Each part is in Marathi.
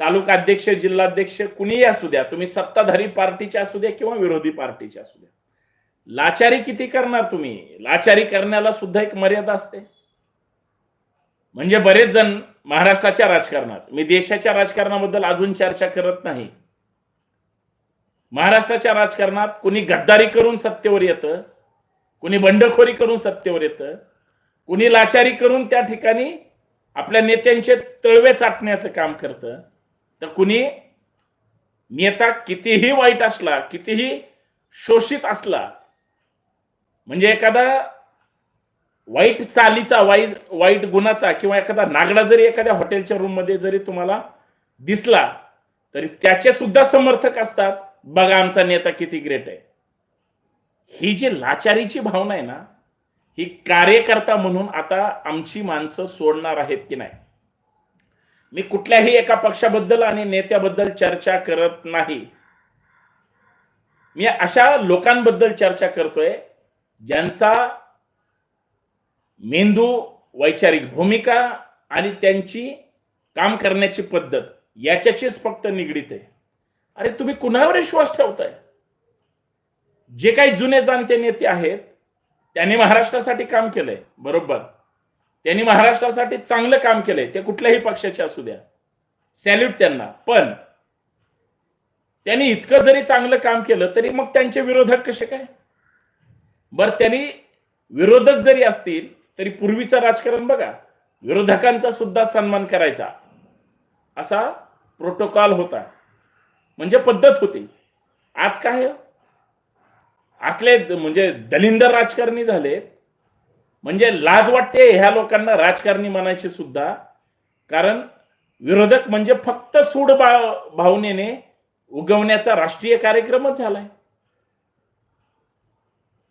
तालुका अध्यक्ष जिल्हाध्यक्ष कुणीही असू द्या तुम्ही सत्ताधारी पार्टीचे असू द्या किंवा विरोधी पार्टीचे असू द्या. लाचारी किती करणार तुम्ही? लाचारी करण्याला सुद्धा एक मर्यादा असते. म्हणजे बरेच जण महाराष्ट्राच्या राजकारणात मी देशाच्या राजकारणाबद्दल अजून चर्चा करत नाही. महाराष्ट्राच्या राजकारणात कुणी गद्दारी करून सत्तेवर येतं कुणी बंडखोरी करून सत्तेवर येतं कुणी लाचारी करून त्या ठिकाणी आपल्या नेत्यांचे तळवे चाटण्याचं काम करतं. तर कुणी नेता कितीही वाईट असला कितीही शोषित असला म्हणजे एखादा वाईट चालीचा वाईट वाईट गुणाचा किंवा एखादा नागडा जरी एखाद्या हॉटेलच्या रूममध्ये जरी तुम्हाला दिसला तरी त्याचे सुद्धा समर्थक असतात बघा आमचा नेता किती ग्रेट आहे. ही जी लाचारीची भावना आहे ना ही कार्यकर्ता म्हणून आता आमची माणसं सोडणार आहेत की नाही? मी कुठल्याही एका पक्षाबद्दल आणि नेत्याबद्दल चर्चा करत नाही. मी अशा लोकांबद्दल चर्चा करतोय ज्यांचा मेंदू वैचारिक भूमिका आणि त्यांची काम करण्याची पद्धत याच्याचीच फक्त निगडीत आहे. अरे तुम्ही कुणावर विश्वास ठेवताय? जे काही जुने जाणते नेते आहेत त्यांनी महाराष्ट्रासाठी काम केलंय बरोबर. त्यांनी महाराष्ट्रासाठी चांगलं काम केलंय. ते कुठल्याही पक्षाचे असू द्या. सॅल्यूट त्यांना. पण त्यांनी इतकं जरी चांगलं काम केलं तरी मग त्यांचे विरोधक कसे काय? बर त्यांनी विरोधक जरी असतील तरी पूर्वीचं राजकारण बघा. विरोधकांचा सुद्धा सन्मान करायचा. असा प्रोटोकॉल होता. म्हणजे पद्धत होती. आज काय? असले म्हणजे दलिंदर राजकारणी झाले म्हणजे लाज वाटते ह्या लोकांना राजकारणी म्हणायची सुद्धा. कारण विरोधक म्हणजे फक्त सूड बा- भावनेने उगवण्याचा राष्ट्रीय कार्यक्रमच झालाय.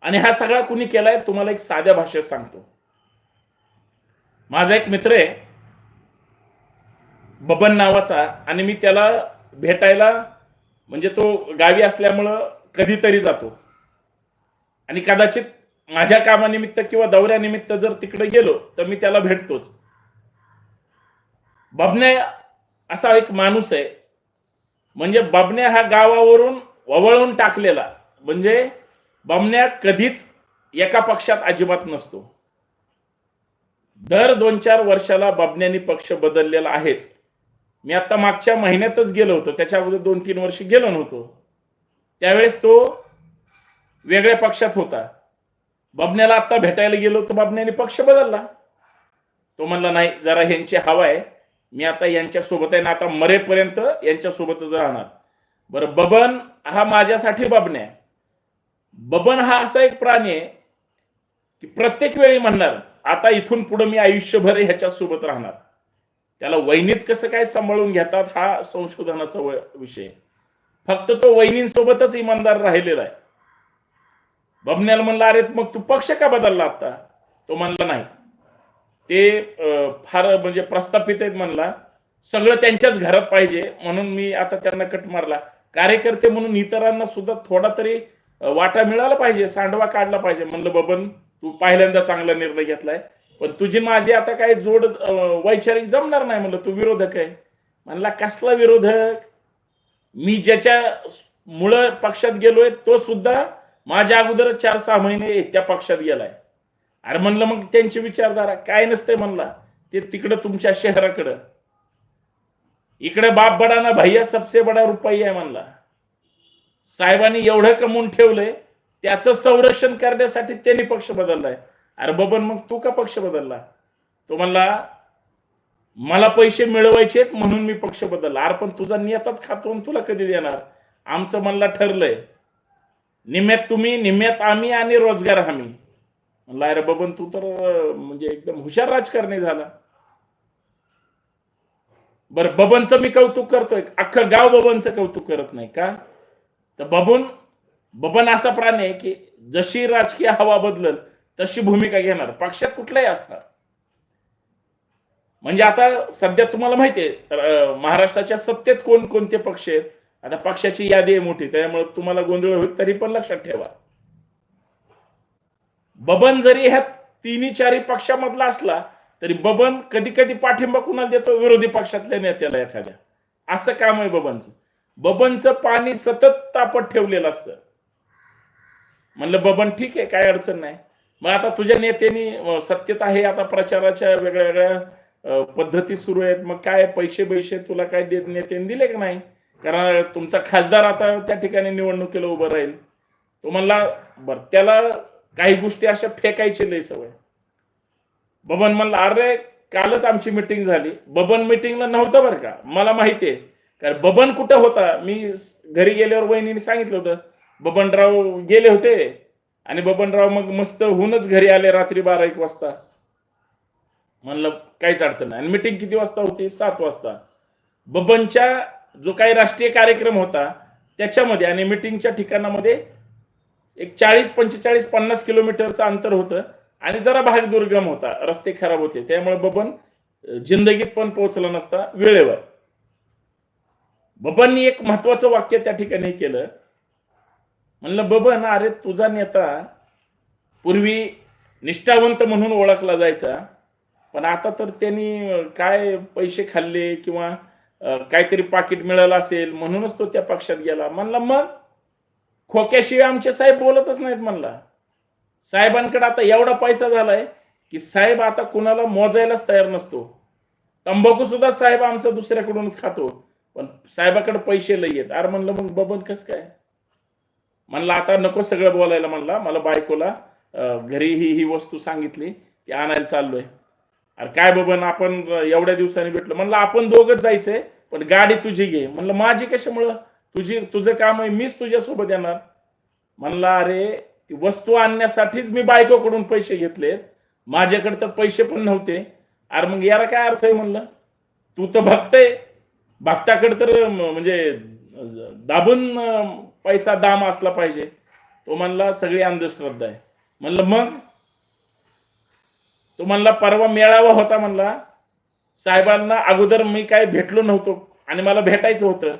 आणि हा सगळा कुणी केलाय तुम्हाला एक साध्या भाषेत सांगतो. माझा एक मित्र आहे. बबन नावाचा आणि मी त्याला भेटायला म्हणजे तो गावी असल्यामुळं कधीतरी जातो. आणि कदाचित माझ्या कामानिमित्त किंवा दौऱ्यानिमित्त जर तिकडे गेलो तर मी त्याला भेटतोच. बबण्या असा एक माणूस आहे. म्हणजे बबण्या हा गावावरून ववळून टाकलेला. म्हणजे बमण्या कधीच एका पक्षात अजिबात नसतो. दर दोन चार वर्षाला बबण्यानी पक्ष बदललेला आहेच. मी आता मागच्या महिन्यातच गेलो होतो. त्याच्या अगोदर दोन तीन वर्ष गेलो नव्हतो. त्यावेळेस तो वेगळ्या पक्षात होता. बबन्याला आता भेटायला गेलो तर बबन्याने पक्ष बदलला. तो म्हणला नाही जरा ह्यांची हवा आहे. मी आता यांच्या सोबत आहे ना आता मरेपर्यंत यांच्या सोबतच राहणार. बरं बबन हा माझ्यासाठी बबन्या बबन हा असा एक प्राणी आहे की प्रत्येक वेळी म्हणणार आता इथून पुढे मी आयुष्यभर ह्याच्या सोबत राहणार. त्याला वहिनीच कसं काय सांभाळून घेतात हा संशोधनाचा विषय फक्त तो वहिनींसोबतच इमानदार राहिलेला आहे. बबन्याला म्हणला अरे मग तू पक्ष का बदलला आता? तो म्हणला नाही. ते फार म्हणजे प्रस्थापित आहेत म्हणला सगळं त्यांच्याच घरात पाहिजे म्हणून मी आता त्यांना कट मारला. कार्यकर्ते म्हणून इतरांना सुद्धा थोडा तरी वाटा मिळाला पाहिजे सांडवा काढला पाहिजे. म्हणलं बबन तू पहिल्यांदा चांगला निर्णय घेतलाय पण तुझी माझी आता काही जोड वैचारिक जमणार नाही. म्हणलं तू विरोधक आहे. म्हणला कसला विरोधक? मी ज्याच्या मुळे पक्षात गेलोय तो सुद्धा माझ्या अगोदर चार सहा महिने त्या पक्षात गेलाय. अरे म्हणलं मग त्यांची विचारधारा. काय नसते म्हणला. ते तिकडं तुमच्या शहराकडं. इकडे बाप बडा ना भैया सबसे बडा रुपाई आहे म्हणला. साहेबांनी एवढं कमवून ठेवलंय त्याचं संरक्षण करण्यासाठी त्यांनी पक्ष बदललाय. अरे बबन मग तू का पक्ष बदलला? तो म्हणला मला पैसे मिळवायचे म्हणून मी पक्ष बदलला. अरे पण तुझा नियताच खातो तुला कधी देणार? आमचं म्हणला ठरलंय. निम्यात तुम्ही निम्यात आम्ही आणि रोजगार हमी. म्हणला अरे बबन तू तर म्हणजे एकदम हुशार राजकारणी झाला. बर बबनचं मी कौतुक करतोय. अख्खं गाव बबनचं कौतुक करत नाही का? तर बबन बबन असा प्राणी आहे की जशी राजकीय हवा बदलल तशी भूमिका घेणार. पक्षात कुठलाही असणार. म्हणजे आता सध्या तुम्हाला माहिती आहे महाराष्ट्राच्या सत्तेत कोण कोणते पक्ष आहेत? आता पक्षाची यादी आहे मोठी त्यामुळे तुम्हाला गोंधळ होईल तरी पण लक्षात ठेवा. बबन जरी ह्या तिन्ही चारी पक्षामधला असला तरी बबन कधी कधी पाठिंबा कुणाला देतो? विरोधी पक्षातल्या नेत्याला एखाद्या. असं काम आहे बबनचं. बबनचं पाणी सतत तापत ठेवलेलं असतं. म्हणलं बबन ठीक आहे काय अडचण नाही. मग आता तुझ्या नेत्यांनी सत्यता आहे आता प्रचाराच्या वेगळ्या वेगळ्या पद्धती सुरू आहेत. मग काय पैसे पैसे तुला काय देत नेत्यांनी दिले का नाही? कारण तुमचा खासदार आता त्या ठिकाणी निवडणुकीला उभं राहील. तो म्हणला बर त्याला काही गोष्टी अशा फेकायची लय सवय. बबन म्हणला अरे कालच आमची मिटिंग झाली. बबन मिटिंगला नव्हतं बरं का? मला माहिती आहे. कारण बबन कुठं होता? मी घरी गेल्यावर वहिनीने सांगितलं होतं. बबनराव गेले होते. आणि बबनराव मग मस्त होऊनच घरी आले रात्री बारा एक वाजता. म्हणलं काहीच अडचण नाही. आणि मिटिंग किती वाजता होती? सात वाजता. बबनच्या जो काही राष्ट्रीय कार्यक्रम होता त्याच्यामध्ये आणि मिटिंगच्या ठिकाणामध्ये एक चाळीस पंचेचाळीस पन्नास किलोमीटरचं अंतर होतं आणि जरा भाग दुर्गम होता रस्ते खराब होते. त्यामुळे बबन जिंदगीत पण पोहोचला नसता वेळेवर. बबननी एक महत्वाचं वाक्य त्या ठिकाणी केलं. म्हणलं बबन अरे तुझा नेता पूर्वी निष्ठावंत म्हणून ओळखला जायचा पण आता तर त्यांनी काय पैसे खाल्ले किंवा काहीतरी पाकिट मिळालं असेल म्हणूनच तो त्या पक्षात गेला. म्हणला मग? खोक्याशिवाय आमचे साहेब बोलतच नाहीत म्हणला. साहेबांकडे आता एवढा पैसा झालाय की साहेब आता कुणाला मोजायलाच तयार नसतो. तंबाखू सुद्धा साहेब आमचा दुसऱ्याकडूनच खातो. पण साहेबाकडे पैसे लई आहेत. अरे म्हणलं मग बबन कस काय? म्हणलं आता नको सगळं बोलायला म्हणला. मला बायकोला घरी ही ही वस्तू सांगितली ती आणायला चाललोय. अरे काय बबन आपण एवढ्या दिवसांनी भेटलो. म्हणलं आपण दोघच जायचंय पण गाडी तुझी घे. म्हणलं माझी कशामुळं? तुझी तुझं काम आहे मीच तुझ्यासोबत येणार. म्हणला अरे ती वस्तू आणण्यासाठीच मी बायकोकडून पैसे घेतलेत. माझ्याकडे तर पैसे पण नव्हते. अरे मग याला काय अर्थ आहे म्हणलं? तू तर भक्त आहे भक्ताकडे तर म्हणजे दाबून पैसा दाम असला पाहिजे. तो म्हणला सगळी अंधश्रद्धा आहे. म्हणलं मग? तो म्हणला परवा मेळावा होता म्हणला साहेबांना अगोदर मी काय भेटलो नव्हतो आणि मला भेटायचं होतं.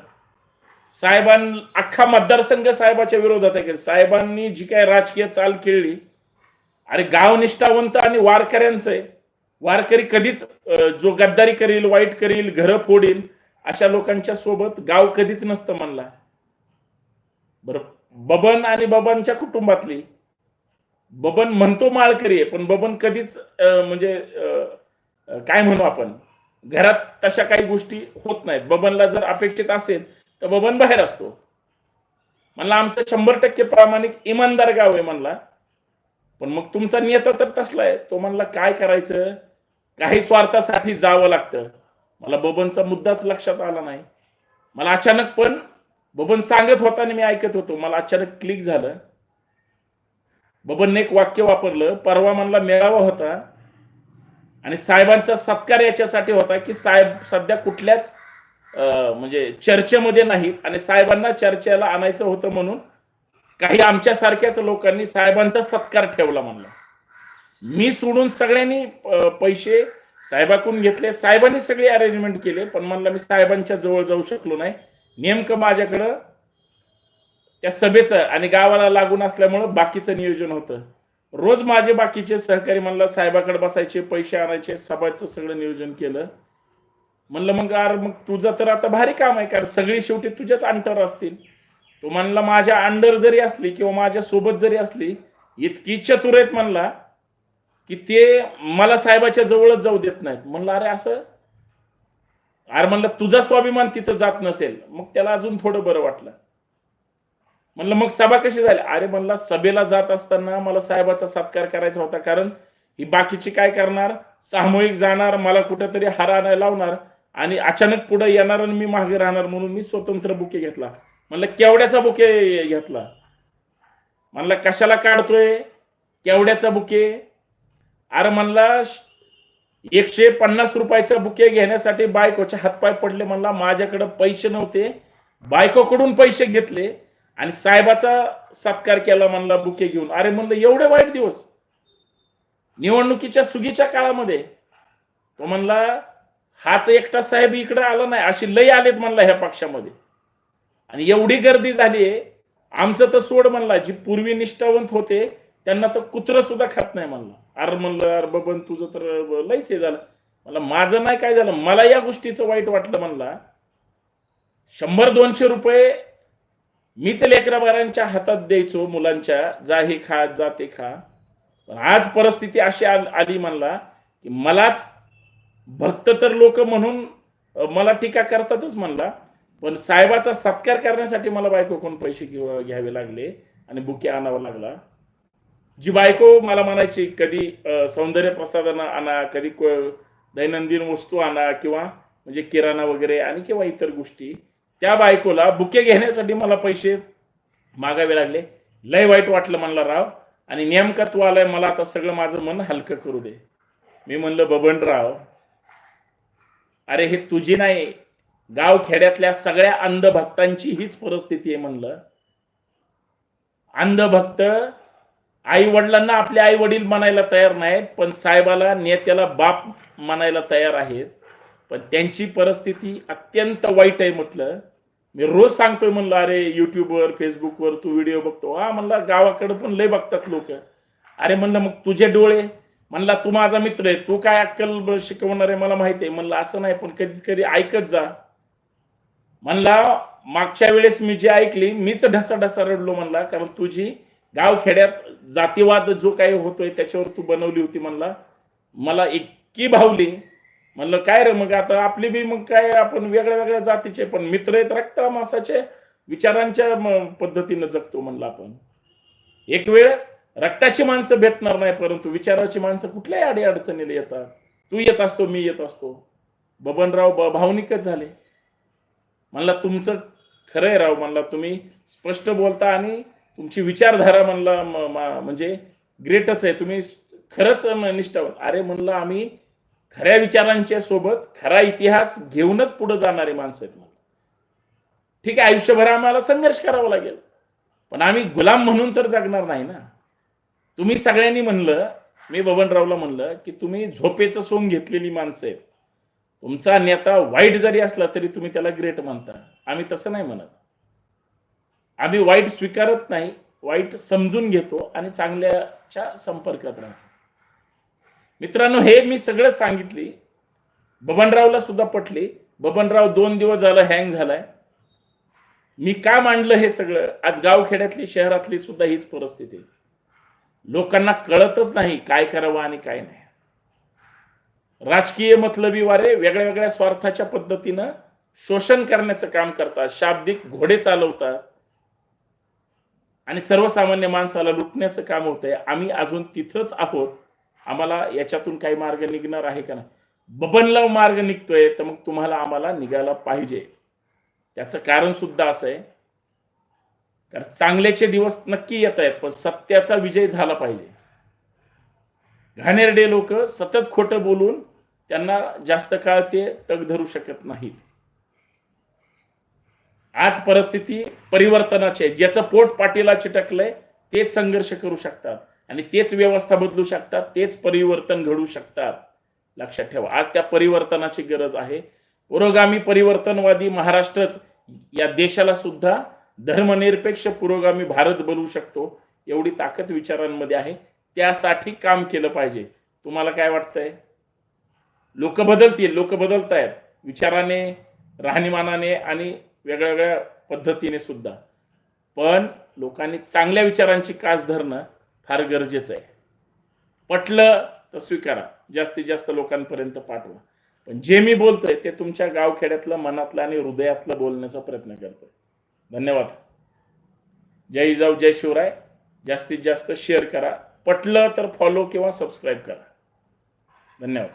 साहेबां अख्खा मतदारसंघ साहेबाच्या विरोधात आहे. साहेबांनी जी काय राजकीय चाल खेळली अरे गाव निष्ठावंत आणि वारकऱ्यांचं आहे. वारकरी कधीच जो गद्दारी करील वाईट करील घरं फोडील अशा लोकांच्या सोबत गाव कधीच नसतं म्हणला. बर बबन आणि बबनच्या कुटुंबातली बबन म्हणतो माळकरी आहे पण बबन कधीच म्हणजे काय म्हणू आपण? घरात तशा काही गोष्टी होत नाहीत. बबनला जर अपेक्षित असेल तर बबन बाहेर असतो. म्हणला आमचं शंभर टक्के प्रामाणिक इमानदार गाव आहे म्हणला. पण मग तुमचा नेता तर तसला आहे. तो म्हणला काय करायचं? काही स्वार्थासाठी जावं लागतं. मला बबनचा मुद्दाच लक्षात आला नाही. मला अचानक पण बबन सांगत होता आणि मी ऐकत होतो. मला अचानक क्लिक झालं. बबनने एक वाक्य वापरलं परवा म्हणला मेळावा होता आणि साहेबांचा सत्कार याच्यासाठी होता की साहेब सध्या कुठल्याच अं, म्हणजे चर्चेमध्ये नाहीत आणि साहेबांना चर्चेला आणायचं होतं म्हणून काही आमच्यासारख्याच लोकांनी साहेबांचा सत्कार ठेवला म्हणला. मी सोडून सगळ्यांनी पैसे साहेबाकडून घेतले. साहेबांनी सगळे अरेंजमेंट केले पण म्हणलं मी साहेबांच्या जवळ जाऊ शकलो नाही. नेमकं माझ्याकडं त्या सभेचं आणि गावाला लागून असल्यामुळं बाकीचं नियोजन होतं. रोज माझे बाकीचे सहकारी म्हणलं साहेबाकडे बसायचे पैसे आणायचे सभाचं सगळं नियोजन केलं. म्हणलं मग अर मग तुझं तर आता भारी काम आहे कारण सगळी शेवटी तुझ्याच अंडर असतील. तू म्हणला माझ्या अंडर जरी असली किंवा माझ्या सोबत जरी असली इतकी चतुर आहेत म्हणला की ते मला साहेबाच्या जवळच जाऊ देत नाहीत. म्हणलं अरे असं? अरे म्हणलं तुझा स्वाभिमान तिथं जात नसेल. मग त्याला अजून थोडं बरं वाटलं. म्हणलं मग सभा कशी झाली? अरे म्हणला सभेला जात असताना मला साहेबाचा सत्कार करायचा होता कारण ही बाकीची काय करणार? सामूहिक जाणार मला कुठेतरी हार आणायला लावणार आणि अचानक पुढे येणार आणि मी मागे राहणार म्हणून मी स्वतंत्र बुके घेतला. म्हणलं केवड्याचा बुके घेतला? म्हणलं कशाला काढतोय? केवड्याचा बुके? अरे म्हणला एकशे पन्नास रुपयाचा बुके घेण्यासाठी बायकोचे हातपाय पडले म्हणला माझ्याकडे पैसे नव्हते. बायकोकडून पैसे घेतले. आणि साहेबाचा सत्कार केला म्हणला बुके घेऊन. अरे म्हणलं एवढे वाईट दिवस. निवडणुकीच्या सुगीच्या काळामध्ये तो म्हणला हाच एकटा साहेब इकडे आला नाही अशी लय आलेत म्हणला ह्या पक्षामध्ये. आणि एवढी गर्दी झाली आमचं तर सोड म्हणला जी पूर्वी निष्ठावंत होते त्यांना तर कुत्र सुद्धा खात नाही म्हणला. अरे म्हणलं अरे बबन तुझं तर लयच हे झालं. मला माझं नाही काय झालं. मला या गोष्टीचं वाईट वाटलं म्हणला. शंभर दोनशे रुपये मीच लेकराबारांच्या हातात द्यायचो मुलांच्या जा हे खा जा ते खा. पण आज परिस्थिती अशी आली म्हणला की मलाच भक्त तर लोक म्हणून मला टीका करतातच म्हणला. पण साहेबाचा सत्कार करण्यासाठी मला बायको कोण पैसे घ्यावे लागले आणि बुके आणावा लागला. जी बायको मला म्हणायची कधी सौंदर्य प्रसाधनं आणा कधी दैनंदिन वस्तू आणा किंवा म्हणजे किराणा वगैरे आणि किंवा इतर गोष्टी त्या बायकोला बुके घेण्यासाठी मला पैसे मागावे लागले. लय वाईट वाटलं म्हणला राव आणि नेमका तू आलाय मला आता सगळं माझं मन हलकं करू दे. मी म्हणलं बबनराव अरे हे तुझी नाही गाव खेड्यातल्या सगळ्या अंधभक्तांची हीच परिस्थिती आहे म्हणलं. अंधभक्त आई वडिलांना आपले आई वडील म्हणायला तयार नाहीत पण साहेबाला नेत्याला बाप म्हणायला तयार आहेत. पण त्यांची परिस्थिती अत्यंत वाईट आहे म्हटलं. मी रोज सांगतोय म्हणलं अरे युट्यूबवर फेसबुकवर तू व्हिडिओ बघतो. हा म्हणला गावाकडे पण लय बघतात लोक. अरे म्हणलं मग तुझे डोळे? म्हणला तू माझा मित्र आहे. तू काय अक्कल शिकवणार आहे मला माहिती आहे. म्हणलं असं नाही पण कधी कधी ऐकत जा. म्हणला मागच्या वेळेस मी जी ऐकली मीच ढसा ढसा रडलो म्हणला कारण तुझी गाव खेड्यात जातीवाद जो काही होतोय त्याच्यावर तू बनवली होती म्हणला. मला इतकी भावली म्हणलं काय रे मग आता आपली बी मग काय आपण वेगळ्या वेगळ्या जातीचे पण मित्र आहेत रक्त मासाचे विचारांच्या पद्धतीनं जगतो म्हणलं आपण. एक वेळ रक्ताची माणसं भेटणार नाही परंतु विचाराची माणसं कुठल्याही अडी अडचणीला येतात. तू येत असतो मी येत असतो. बबनराव भावनिकच झाले. म्हणला तुमचं खरं आहे राव म्हणला तुम्ही स्पष्ट बोलता आणि तुमची विचारधारा म्हणला म्हणजे ग्रेटच आहे. तुम्ही खरंच म- अरे म्हणलं आम्ही खऱ्या विचारांच्या सोबत खरा इतिहास घेऊनच पुढे जाणारे माणसं आहेत मला ठीक आहे आयुष्यभर आम्हाला संघर्ष करावा लागेल. पण आम्ही गुलाम म्हणून तर जगणार नाही ना. तुम्ही सगळ्यांनी म्हणलं मी बबनरावला म्हणलं की तुम्ही झोपेचं सोंग घेतलेली माणसं आहेत. तुमचा नेता वाईट जरी असला तरी तुम्ही त्याला ग्रेट म्हणता आम्ही तसं नाही म्हणत. आम्ही वाईट स्वीकारत नाही वाईट समजून घेतो आणि चांगल्याच्या संपर्कात राहतो. मित्रांनो हे मी सगळं सांगितली. बबनरावला सुद्धा पटली. बबनराव दोन दिवस झालं हँग झालाय. मी का मांडलं हे सगळं? आज गावखेड्यातली शहरातली सुद्धा हीच परिस्थिती. लोकांना कळतच नाही काय करावं आणि काय नाही. राजकीय मतलबी वारे वेगळ्या वेगळ्या स्वार्थाच्या पद्धतीनं शोषण करण्याचं काम करतात शाब्दिक घोडे चालवतात. आणि सर्वसामान्य माणसाला लुटण्याचं काम होतंय. आम्ही अजून तिथंच आहोत. आम्हाला याच्यातून काही मार्ग निघणार आहे का नाही? बबनला मार्ग निघतोय तर मग तुम्हाला आम्हाला निघायला पाहिजे. त्याचं कारण सुद्धा असं आहे. कारण चांगल्याचे दिवस नक्की येत आहेत पण सत्याचा विजय झाला पाहिजे. घाणेरडे लोक सतत खोटं बोलून त्यांना जास्त काळ ते तग धरू शकत नाहीत. आज परिस्थिती परिवर्तनाची आहे. ज्याचं पोट पाटीला चिटकलंय तेच संघर्ष करू शकतात. आणि तेच व्यवस्था बदलू शकतात तेच परिवर्तन घडू शकतात. लक्षात ठेवा आज त्या परिवर्तनाची गरज आहे. पुरोगामी परिवर्तनवादी महाराष्ट्रच या देशाला सुद्धा धर्मनिरपेक्ष पुरोगामी भारत बनवू शकतो एवढी ताकद विचारांमध्ये आहे. त्यासाठी काम केलं पाहिजे. तुम्हाला काय वाटतंय? लोक बदलतील लोक बदलत आहेत विचाराने राहणीमानाने आणि वेगळ्या वेगळ्या पद्धतीने सुद्धा. पण लोकांनी चांगल्या विचारांची कास धरणं फार गरजेचं आहे. पटलं तर स्वीकारा. जास्तीत जास्त लोकांपर्यंत पाठवा. पण जे मी बोलतोय ते तुमच्या गावखेड्यातलं मनातलं आणि हृदयातलं बोलण्याचा प्रयत्न करतोय. धन्यवाद. जय जाऊ जय शिवराय. जास्तीत जास्त शेअर करा. पटलं तर फॉलो किंवा सबस्क्राईब करा. धन्यवाद.